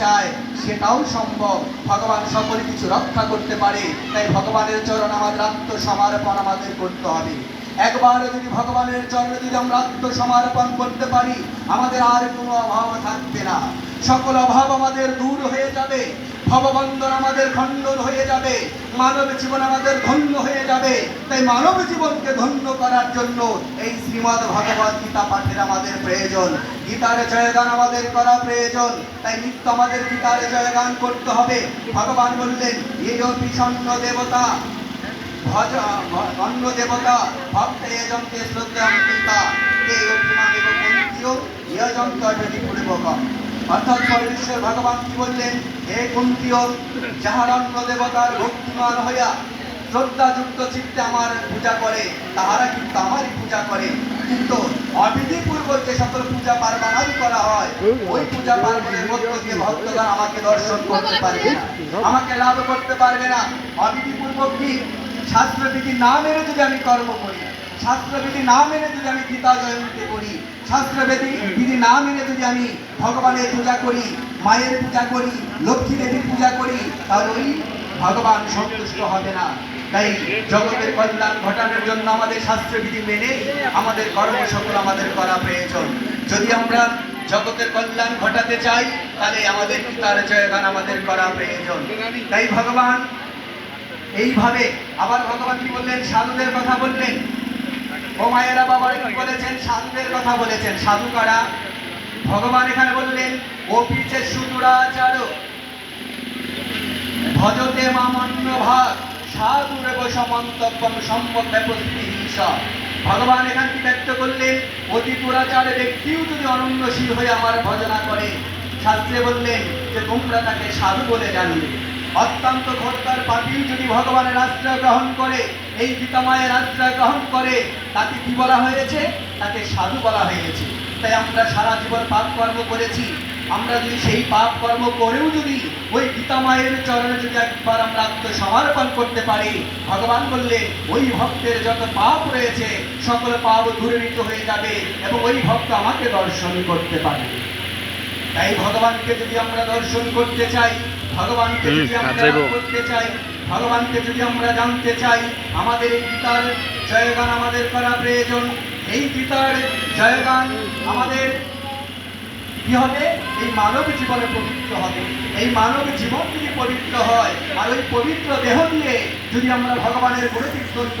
চায়, সেটাও সম্ভব। ভগবান সকল কিছু রক্ষা করতে পারে, তাই ভগবানের চরণ আমাদের আত্মসমর্পণ আমাদের করতে হবে। একবার যদি ভগবানের চরণে যদি আমরা আত্মসমর্পণ করতে পারি, আমাদের আর কোনো অভাব থাকবে না। সকল অভাব আমাদের দূর হয়ে যাবে, ভববন্ধন আমাদের খণ্ডন হয়ে যাবে, মানব জীবন আমাদের ধন্য হয়ে যাবে। তাই মানব জীবনকে ধন্য করার জন্য এই শ্রীমদ ভগবত গীতা পাঠের আমাদের প্রয়োজন। গীতার জয়গান আমাদের করা প্রয়োজন। তাই নিত্য আমাদের গীতার জয়গান করতে হবে। ভগবান বললেন এই বিষণ্ণ দেবতা, ভজ অন্য দেবতা, ভক্ত এজন্তে শ্রদ্ধা পিতা কে অভিমানেব কুন্তিও ইয়জন্ত পূর্বকম অর্থাৎ পরমেশ্বর ভগবান কি বললেন, হে কুন্তিও, যাহার অন্য দেবতার ভক্তিমান হইয়া শ্রদ্ধাযুক্ত চিত্তে আমার পূজা করে, তাহারা কিন্তু আমারই পূজা করে। কিন্তু অবিধিপূর্বক যে সকল পূজা পার্বণাদি করা হয়, ওই পূজা পার্বণের মধ্য দিয়ে ভক্তগণ আমাকে দর্শন করতে পারবে না, আমাকে লাভ করতে পারবে না। অবিধিপূর্বক কি? শাস্ত্রবিধি না মেনে যদি আমি কর্ম করি, শাস্ত্রবিধি না মেনে যদি আমি গীতা জয়ন্তী করি, শাস্ত্রবিধি বিধি না মেনে যদি আমি ভগবানের পূজা করি, মায়ের পূজা করি, লক্ষ্মী দেবীর পূজা করি, তাহলে ওই ভগবান সন্তুষ্ট হবে না। তাই জগতের কল্যাণ ঘটানোর জন্য আমাদের শাস্ত্রবিধি মেনে আমাদের কর্ম সকল আমাদের করা প্রয়োজন। যদি আমরা জগতের কল্যাণ ঘটাতে চাই, তাহলে আমাদের গীতার জয়গান আমাদের করা প্রয়োজন। তাই ভগবান, এইভাবে আবার ভগবান কি বললেন? সাধুদের কথা বললেন? ও মায়েরা বাবা কি বলেছেন? সাধুদের কথা বলেছেন। সাধু কারা? ভগবান এখানে বললেন, ও পিছে সুদূরাচার, ভজতে মামন্য ভাগ সাধুরেব সমন্তব্যম সম্যক ব্যবস্থি হিংসা ভগবান এখানে কি ব্যক্ত করলেন, অতি দুরাচার ব্যক্তিও যদি অনন্যশীল হয়ে আমার ভজনা করে। শাস্ত্রে বললেন যে, তোমরা তাকে সাধু বলে জানবে। অত্যন্ত ঘোরতার পাপিও যদি ভগবানের আশ্রয় গ্রহণ করে, এই পিতামায়ের আশ্রয় গ্রহণ করে, তাকে কি বলা হয়েছে? তাকে সাধু বলা হয়েছে। তাই আমরা সারা জীবন পাপ কর্ম করেছি। আমরা যদি সেই পাপ কর্ম করেও যদি ওই গীতা মায়ের চরণে যদি একবার আমরা আত্মসমর্পণ করতে পারি ভগবান বললেন ওই ভক্তের যত পাপ রয়েছে সকল পাপ দূরীভূত হয়ে যাবে এবং ওই ভক্ত আমাকে দর্শন করতে পারবে। তাই ভগবানকে যদি আমরা দর্শন করতে চাই ভগবানকে যদি আমরা করতে চাই ভগবানকে যদি আমরা জানতে চাই আমাদের এই গীতার জয়গান আমাদের করা প্রয়োজন। এই গীতার জয়গান আমাদের কি হবে? এই মানব জীবনে পবিত্র হবে। এই মানব জীবন যদি পবিত্র হয় আর ওই পবিত্র দেহ দিয়ে যদি আমরা ভগবানের গুণ কীর্তন করি,